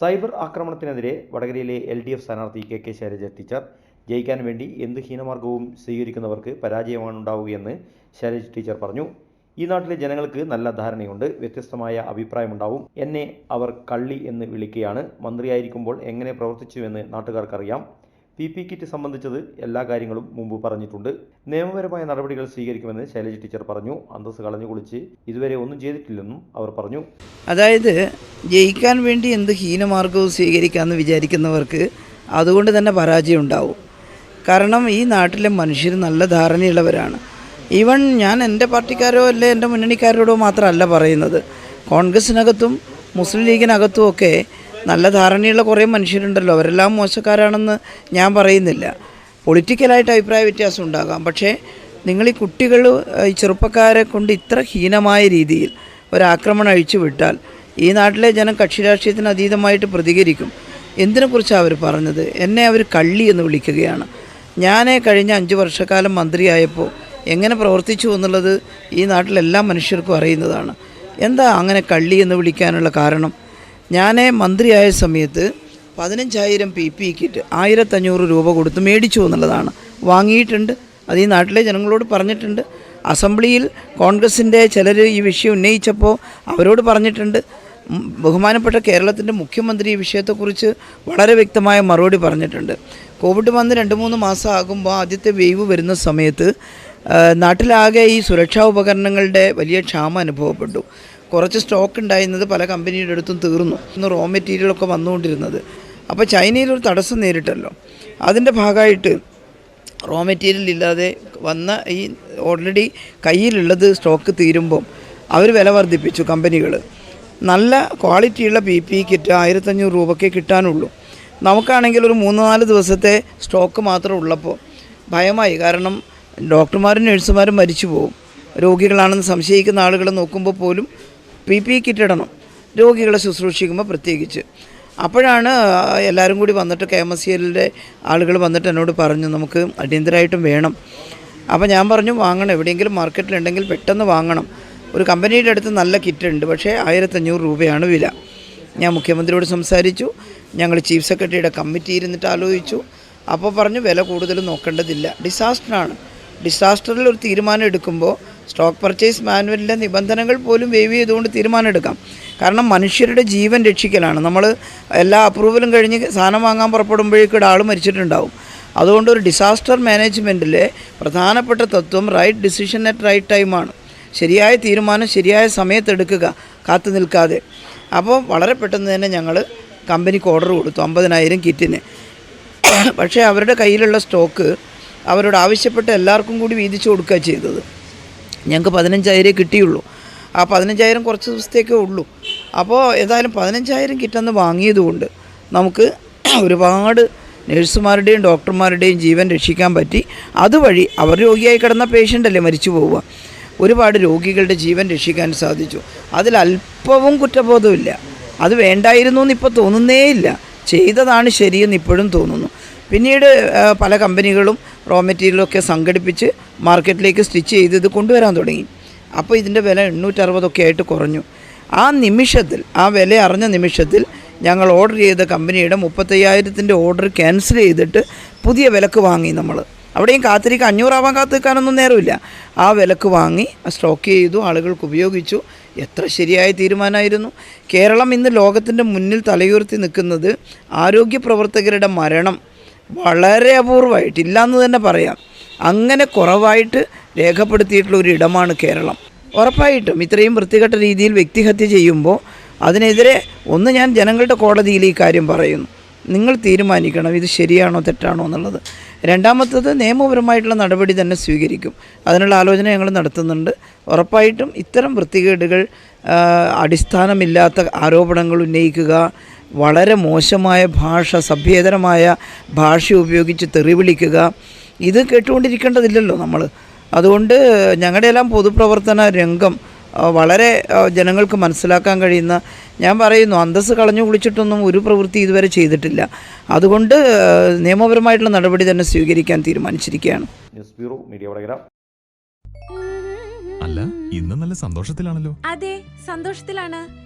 Cyber ആക്രമണത്തിനെതിരെ വടകരയിലെ L D F സ്ഥാനാർത്ഥി കെ കെ ശൈലജ ടീച്ചർ ജയിക്കാൻ വേണ്ടി എന്ത് ഹീനമാർഗവും സ്വീകരിക്കുന്നവർക്ക് പരാജയമാണ് ഉണ്ടാവുകയെന്ന് ശൈലജ ടീച്ചർ പറഞ്ഞു. ഈ നാട്ടിലെ ജനങ്ങൾക്ക് നല്ല ധാരണയുണ്ട് വ്യത്യസ്തമായ അഭിപ്രായമുണ്ടാവും. എന്നെ അവർ കള്ളി എന്ന് വിളിക്കുകയാണ്. മന്ത്രിയായിരിക്കുമ്പോൾ എങ്ങനെ പ്രവർത്തിച്ചുവെന്ന് നാട്ടുകാർക്കറിയാം. പി പി കിറ്റ് സംബന്ധിച്ചത് എല്ലാ കാര്യങ്ങളും മുമ്പ് പറഞ്ഞിട്ടുണ്ട്. നിയമപരമായ നടപടികൾ സ്വീകരിക്കുമെന്ന് ശൈലജ ടീച്ചർ പറഞ്ഞു. അന്തസ് കളഞ്ഞു കുളിച്ച് ഇതുവരെ ഒന്നും ചെയ്തിട്ടില്ലെന്നും അവർ പറഞ്ഞു. അതായത് ജയിക്കാൻ വേണ്ടി എന്ത് ഹീനമാർഗവും സ്വീകരിക്കാമെന്ന് വിചാരിക്കുന്നവർക്ക് അതുകൊണ്ട് തന്നെ പരാജയം ഉണ്ടാവും. കാരണം ഈ നാട്ടിലെ മനുഷ്യർ നല്ല ധാരണയുള്ളവരാണ്. ഈവൻ ഞാൻ എന്റെ പാർട്ടിക്കാരോ അല്ലെ എന്റെ മുന്നണിക്കാരോടോ മാത്രമല്ല പറയുന്നത്. കോൺഗ്രസിനകത്തും മുസ്ലിം ലീഗിനകത്തും ഒക്കെ നല്ല ധാരണയുള്ള കുറേ മനുഷ്യരുണ്ടല്ലോ. അവരെല്ലാം മോശക്കാരാണെന്ന് ഞാൻ പറയുന്നില്ല. പൊളിറ്റിക്കലായിട്ട് അഭിപ്രായ വ്യത്യാസം ഉണ്ടാകാം. പക്ഷേ നിങ്ങൾ ഈ കുട്ടികൾ ഈ ചെറുപ്പക്കാരെ കൊണ്ട് ഇത്ര ഹീനമായ രീതിയിൽ ഒരാക്രമണം അഴിച്ചു വിട്ടാൽ ഈ നാട്ടിലെ ജനം കക്ഷി രാഷ്ട്രീയത്തിന് അതീതമായിട്ട് പ്രതികരിക്കും. എന്തിനെക്കുറിച്ചാണ് അവർ പറഞ്ഞത്? എന്നെ അവർ കള്ളി എന്ന് വിളിക്കുകയാണ്. ഞാൻ കഴിഞ്ഞ അഞ്ച് വർഷക്കാലം മന്ത്രിയായപ്പോൾ എങ്ങനെ പ്രവർത്തിച്ചു എന്നുള്ളത് ഈ നാട്ടിലെല്ലാ മനുഷ്യർക്കും അറിയുന്നതാണ്. എന്താ അങ്ങനെ കള്ളി എന്ന് വിളിക്കാനുള്ള കാരണം? ഞാൻ മന്ത്രിയായ സമയത്ത് പതിനഞ്ചായിരം പി പി കിറ്റ് ആയിരത്തഞ്ഞൂറ് രൂപ കൊടുത്ത് മേടിച്ചു എന്നുള്ളതാണ്. വാങ്ങിയിട്ടുണ്ട്. അത് ഈ നാട്ടിലെ ജനങ്ങളോട് പറഞ്ഞിട്ടുണ്ട്. അസംബ്ലിയിൽ കോൺഗ്രസിന്റെ ചിലർ ഈ വിഷയം ഉന്നയിച്ചപ്പോൾ അവരോട് പറഞ്ഞിട്ടുണ്ട്. ബഹുമാനപ്പെട്ട കേരളത്തിന്റെ മുഖ്യമന്ത്രി ഈ വിഷയത്തെക്കുറിച്ച് വളരെ വ്യക്തമായ മറുപടി പറഞ്ഞിട്ടുണ്ട്. കോവിഡ് വന്ന് രണ്ട് മൂന്ന് മാസം ആകുമ്പോൾ ആദ്യത്തെ വേവ് വരുന്ന സമയത്ത് നാട്ടിലാകെ ഈ സുരക്ഷാ ഉപകരണങ്ങളുടെ വലിയ ക്ഷാമം അനുഭവപ്പെട്ടു. കുറച്ച് സ്റ്റോക്ക് ഉണ്ടായിരുന്നത് പല കമ്പനിയുടെ അടുത്തും തീർന്നു. ഇന്ന് റോ മെറ്റീരിയലൊക്കെ വന്നുകൊണ്ടിരുന്നത്. അപ്പോൾ ചൈനയിൽ ഒരു തടസ്സം നേരിട്ടല്ലോ. അതിന്റെ ഭാഗമായിട്ട് റോ മെറ്റീരിയൽ ഇല്ലാതെ വന്ന ഈ ഓൾറെഡി കയ്യിലുള്ളത് സ്റ്റോക്ക് തീരുമ്പം അവർ വില വർദ്ധിപ്പിച്ചു കമ്പനികൾ നല്ല ക്വാളിറ്റിയുള്ള പി പി കിറ്റ് ആയിരത്തഞ്ഞൂറ് രൂപയ്ക്ക് കിട്ടാനുള്ളൂ. നമുക്കാണെങ്കിൽ ഒരു മൂന്ന് നാല് ദിവസത്തെ സ്റ്റോക്ക് മാത്രം ഉള്ളപ്പോൾ ഭയമായി. കാരണം ഡോക്ടർമാരും നഴ്സുമാരും മരിച്ചു പോകും രോഗികളാണെന്ന് സംശയിക്കുന്ന ആളുകളെ നോക്കുമ്പോൾ പോലും പി പി കിറ്റ് ഇടണം. രോഗികളെ ശുശ്രൂഷിക്കുമ്പോൾ പ്രത്യേകിച്ച്. അപ്പോഴാണ് എല്ലാവരും കൂടി വന്നിട്ട് കെ എം എസ് സി എല്ലിന്റെ ആളുകൾ വന്നിട്ട് എന്നോട് പറഞ്ഞു നമുക്ക് അടിയന്തരമായിട്ടും വേണം. അപ്പോൾ ഞാൻ പറഞ്ഞു വാങ്ങണം. എവിടെയെങ്കിലും മാർക്കറ്റിലുണ്ടെങ്കിൽ പെട്ടെന്ന് വാങ്ങണം. ഒരു കമ്പനിയുടെ അടുത്ത് നല്ല കിറ്റ് ഉണ്ട് പക്ഷേ ആയിരത്തഞ്ഞൂറ് രൂപയാണ് വില. ഞാൻ മുഖ്യമന്ത്രിയോട് സംസാരിച്ചു. ഞങ്ങൾ ചീഫ് സെക്രട്ടറിയുടെ കമ്മിറ്റി ഇരുന്നിട്ട് ആലോചിച്ചു. അപ്പോൾ പറഞ്ഞു വില കൂടുതൽ നോക്കേണ്ടതില്ല. ഡിസാസ്റ്ററാണ്. ഡിസാസ്റ്ററിൽ ഒരു തീരുമാനം എടുക്കുമ്പോൾ സ്റ്റോക്ക് പർച്ചേസ് മാനുവലിന്റെ നിബന്ധനകൾ പോലും വേവ് ചെയ്തുകൊണ്ട് തീരുമാനം എടുക്കാം. കാരണം മനുഷ്യരുടെ ജീവൻ രക്ഷിക്കലാണ്. നമ്മൾ എല്ലാ അപ്രൂവലും കഴിഞ്ഞ് സാധനം വാങ്ങാൻ പുറപ്പെടുമ്പോഴേക്കും ഒരാൾ മരിച്ചിട്ടുണ്ടാവും. അതുകൊണ്ട് ഒരു ഡിസാസ്റ്റർ മാനേജ്മെന്റിലെ പ്രധാനപ്പെട്ട തത്വം റൈറ്റ് ഡിസിഷൻ അറ്റ് റൈറ്റ് ടൈമാണ് ശരിയായ തീരുമാനം ശരിയായ സമയത്തെടുക്കുക കാത്തു നിൽക്കാതെ. അപ്പോൾ വളരെ പെട്ടെന്ന് തന്നെ ഞങ്ങൾ കമ്പനിക്ക് ഓർഡർ കൊടുത്തു അമ്പതിനായിരം കിറ്റിന്. പക്ഷേ അവരുടെ കയ്യിലുള്ള സ്റ്റോക്ക് അവരോട് ആവശ്യപ്പെട്ട എല്ലാവർക്കും കൂടി വീതിച്ചു കൊടുക്കുക ചെയ്തത്. ഞങ്ങൾക്ക് പതിനഞ്ചായിരം കിട്ടിയുള്ളൂ. ആ പതിനഞ്ചായിരം കുറച്ച് ദിവസത്തേക്കേ ഉള്ളൂ. അപ്പോൾ ഏതായാലും പതിനഞ്ചായിരം കിറ്റെന്ന് വാങ്ങിയതുകൊണ്ട് നമുക്ക് ഒരുപാട് നഴ്സുമാരുടെയും ഡോക്ടർമാരുടെയും ജീവൻ രക്ഷിക്കാൻ പറ്റി. അതുവഴി അവർ രോഗിയായി കിടന്ന പേഷ്യന്റ് അല്ലേ മരിച്ചു പോവുക. ഒരുപാട് രോഗികളുടെ ജീവൻ രക്ഷിക്കാൻ സാധിച്ചു. അതിൽ അല്പവും കുറ്റബോധമില്ല അത് വേണ്ടായിരുന്നു എന്ന് ഇപ്പോൾ തോന്നുന്നേ ഇല്ല ചെയ്തതാണ് ശരിയെന്ന് ഇപ്പോഴും തോന്നുന്നു. പിന്നീട് പല കമ്പനികളും റോ മെറ്റീരിയലൊക്കെ സംഘടിപ്പിച്ച് മാർക്കറ്റിലേക്ക് സ്റ്റിച്ച് ചെയ്ത് ഇത് കൊണ്ടുവരാൻ തുടങ്ങി. അപ്പോൾ ഇതിന്റെ വില എണ്ണൂറ്ററുപതൊക്കെ ആയിട്ട് കുറഞ്ഞു. ആ നിമിഷത്തിൽ ആ വില അറിഞ്ഞ നിമിഷത്തിൽ ഞങ്ങൾ ഓർഡർ ചെയ്ത കമ്പനിയുടെ മുപ്പത്തയ്യായിരത്തിന്റെ ഓർഡർ ക്യാൻസൽ ചെയ്തിട്ട് പുതിയ വിലക്ക് വാങ്ങി നമ്മൾ അവിടെയും കാത്തിരിക്കാൻ അഞ്ഞൂറാവാൻ കാത്തിരിക്കാനൊന്നും നേരമില്ല. ആ വിലക്ക് വാങ്ങി സ്റ്റോക്ക് ചെയ്തു ആളുകൾക്ക് ഉപയോഗിച്ചു. എത്ര ശരിയായ തീരുമാനമായിരുന്നു. കേരളം ഇന്ന് ലോകത്തിന്റെ മുന്നിൽ തലയുയർത്തി നിൽക്കുന്നത് ആരോഗ്യ പ്രവർത്തകരുടെ മരണം വളരെ അപൂർവമായിട്ട് ഇല്ലയെന്ന് തന്നെ പറയാം. അങ്ങനെ കുറവായിട്ട് രേഖപ്പെടുത്തിയിട്ടുള്ള ഒരു ഇടമാണ് കേരളം. ഉറപ്പായിട്ടും ഇത്രയും വൃത്തികെട്ട രീതിയിൽ വ്യക്തിഹത്യ ചെയ്യുമ്പോൾ അതിനെതിരെ ഒന്ന് ഞാൻ ജനങ്ങളുടെ കോടതിയിൽ ഈ കാര്യം പറയുന്നു. നിങ്ങൾ തീരുമാനിക്കണം ഇത് ശരിയാണോ തെറ്റാണോ എന്നുള്ളത്. രണ്ടാമത്തത് നിയമപരമായിട്ടുള്ള നടപടി തന്നെ സ്വീകരിക്കും. അതിനുള്ള ആലോചന ഞങ്ങൾ നടത്തുന്നുണ്ട്. ഉറപ്പായിട്ടും ഇത്തരം വൃത്തികേടുകൾ അടിസ്ഥാനമില്ലാത്ത ആരോപണങ്ങൾ ഉന്നയിക്കുക വളരെ മോശമായ ഭാഷ സഭ്യേതരമായ ഭാഷ ഉപയോഗിച്ച് തെറി വിളിക്കുക ഇത് കേട്ടുകൊണ്ടിരിക്കേണ്ടതില്ലല്ലോ നമ്മൾ. അതുകൊണ്ട് ഞങ്ങളുടെ എല്ലാം പൊതുപ്രവർത്തന രംഗം വളരെ ജനങ്ങൾക്ക് മനസ്സിലാക്കാൻ കഴിയുന്ന ഞാൻ പറയുന്നു അന്തസ്സ് കളഞ്ഞു കുളിച്ചിട്ടൊന്നും ഒരു പ്രവൃത്തി ഇതുവരെ ചെയ്തിട്ടില്ല. അതുകൊണ്ട് നിയമപരമായിട്ടുള്ള നടപടി തന്നെ സ്വീകരിക്കാൻ തീരുമാനിച്ചിരിക്കുകയാണ്. News bureau media Vadakara. അല്ല ഇന്ന് നല്ല സന്തോഷത്തിലാണല്ലോ. അതെ സന്തോഷത്തിലാണ്.